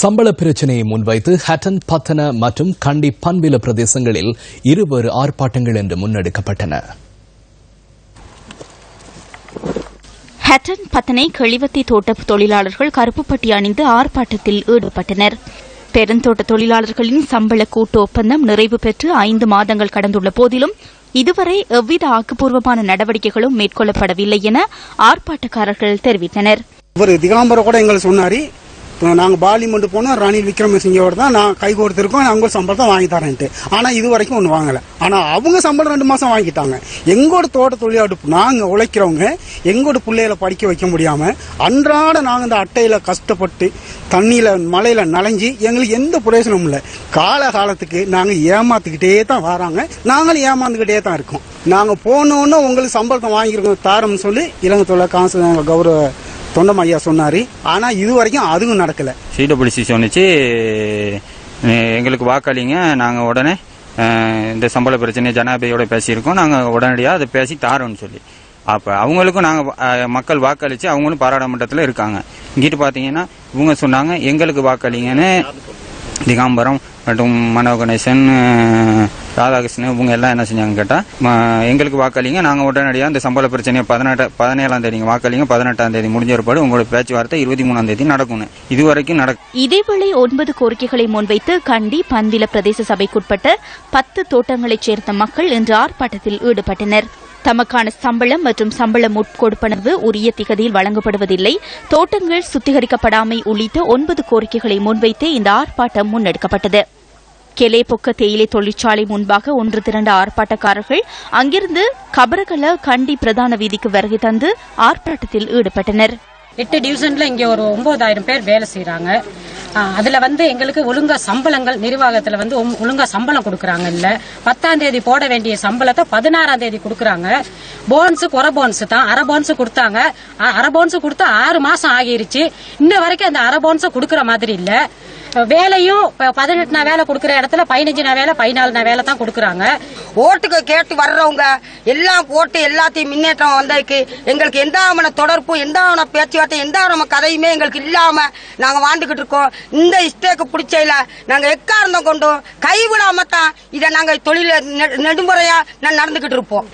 சம்பள பிரச்சினையை முன்வைத்து ஹட்டன் பத்தன மற்றும் கண்டி பன்பில பிரதேசங்களில் இருவேறு ஆர்ப்பாட்டங்கள் இன்று முன்னெடுக்கப்பட்டன. ஹட்டன் பத்தனை கிழிவத்தி தோட்ட தொழிலாளர்கள் கருப்புப்பட்டி அணிந்து ஆர்ப்பாட்டத்தில் ஈடுபட்டனர். பெருந்தோட்ட தொழிலாளர்களின் சம்பள கூட்டு ஒப்பந்தம் நிறைவு பெற்று ஐந்து மாதங்கள் கடந்துள்ள போதிலும் இதுவரை எவ்வித ஆக்கப்பூர்வமான நடவடிக்கைகளும் மேற்கொள்ளப்படவில்லை என ஆர்ப்பாட்டக்காரர்கள் தெரிவித்தனர். இவர் திகாம்பர கூட எங்களுக்கு சொன்னாரு. நாங்கள் பார்லிமெண்ட் போனோம் ரணில் விக்ரமசிங்கோட தான் நான் கை கொடுத்துருக்கோம் அவங்க சம்பளத்தை வாங்கி தரேன்ட்டு. ஆனால் இது வரைக்கும் ஒன்றும் வாங்கலை. ஆனால் அவங்க சம்பளம் ரெண்டு மாதம் வாங்கிட்டாங்க. எங்களோட தோட்ட தொழிலாளர் நாங்கள் உழைக்கிறவங்க எங்களோட பிள்ளைகளை படிக்க வைக்க முடியாமல் அன்றாட நாங்கள் இந்த அட்டையில் கஷ்டப்பட்டு தண்ணியில் மழையில் நனைஞ்சு எங்களுக்கு எந்த பிரயோஜனமும் இல்லை. கால காலத்துக்கு நாங்கள் ஏமாத்துக்கிட்டே தான் வராங்க. நாங்களும் ஏமாந்துக்கிட்டே தான் இருக்கோம். நாங்கள் போனோன்னு உங்களுக்கு சம்பளத்தை வாங்கியிருக்கோம் தாரம்னு சொல்லி இலங்கை தொழில் காசு கௌரவ தொண்டம் ஐயா சொன்னாரு. ஆனா இது வரைக்கும் அதுவும் நடக்கல. சிடபிள்யூசி சொன்னிச்சு எங்களுக்கு வாக்களிங்க. நாங்கள் உடனே இந்த சம்பள பிரச்சனை ஜனாபதியோட பேசியிருக்கோம். நாங்கள் உடனடியாக அதை பேசி தாரோன்னு சொல்லி. அப்போ அவங்களுக்கும் நாங்கள் மக்கள் வாக்களித்து அவங்களும் பாராளுமன்றத்தில் இருக்காங்க. இங்கிட்டு பார்த்தீங்கன்னா இவங்க சொன்னாங்க எங்களுக்கு வாக்களிங்கன்னு. திகாம்பரம் மற்றும் மனோ கணேசன் ராதாகிருஷ்ணன் இவங்க எல்லாம் என்ன செஞ்சாங்க கேட்டால் எங்களுக்கு வாக்களிங்க நாங்கள் உடனடியாக இந்த சம்பள பிரச்சனையை பதினெட்டு பதினேழாம் தேதி வாக்களிங்க பதினெட்டாம் தேதி முடிஞ்ச ஒருபாடு உங்களோட பேச்சுவார்த்தை இருபத்தி மூணாம் தேதி நடக்கும் இது வரைக்கும் இதேவேளை ஒன்பது கோரிக்கைகளை முன்வைத்து கண்டி பந்தில பிரதேச சபைக்குட்பட்ட பத்து தோட்டங்களைச் சேர்ந்த மக்கள் இன்று ஆர்ப்பாட்டத்தில் ஈடுபட்டனர். தமக்கான சம்பளம் மற்றும் சம்பள முட்கொடுப்பனவு உரிய திகதியில் வழங்கப்படுவதில்லை. தோட்டங்கள் சுத்திகரிக்கப்படாமை உள்ளிட்ட ஒன்பது கோரிக்கைகளை முன்வைத்து இந்த ஆர்ப்பாட்டம் முன்னெடுக்கப்பட்டது. கெலேபொக்க தேயிலை தொழிற்சாலை முன்பாக ஒன்று திரண்ட ஆர்ப்பாட்டக்காரர்கள் அங்கிருந்து கபரகல கண்டி பிரதான வீதிக்கு வருகை தந்து ஆர்ப்பாட்டத்தில் ஈடுபட்டனர். எட்டு டிவிஷன்ல இங்க ஒரு ஒன்பதாயிரம் பேர் வேலை செய்யறாங்க அதுல வந்து எங்களுக்கு ஒழுங்கா சம்பளங்கள் நிர்வாகத்துல வந்து ஒழுங்கா சம்பளம் கொடுக்கறாங்க இல்ல. பத்தாம் தேதி போட வேண்டிய சம்பளத்தை பதினாறாம் தேதி கொடுக்கறாங்க. போன்ஸ் குறை போன்ஸ் தான். அரை போன்ஸ் கொடுத்தாங்க. அரை போன்ஸ் கொடுத்தா ஆறு மாசம் ஆகிருச்சு. இன்ன வரைக்கும் அந்த அரை போன்ஸ் கொடுக்கற மாதிரி இல்லை. வேலையும் பதினெட்டு நாள் வேலை கொடுக்கற இடத்துல பதினஞ்சு நாள் வேலை பதினாலு நாள் வேலை தான் கொடுக்கறாங்க. ஓட்டுக்கு கேட்டு வர்றவங்க எல்லாம் போட்டு எல்லாத்தையும் முன்னேற்றம் வந்ததுக்கு எங்களுக்கு எந்த ஆவண தொடர்பும் எந்த விதமான பேச்சுவார்த்தை எந்த விதமான கதையுமே எங்களுக்கு இல்லாம நாங்க வாழ்ந்துகிட்டு இருக்கோம். இந்த இஸ்டேக்கு பிடிச்சையில நாங்க எக்காரணம் கொண்டும் கைவிடாம தான் இதை நாங்க தொழில நெ- நெடுமுறையா நான் நடந்துகிட்டு இருப்போம்.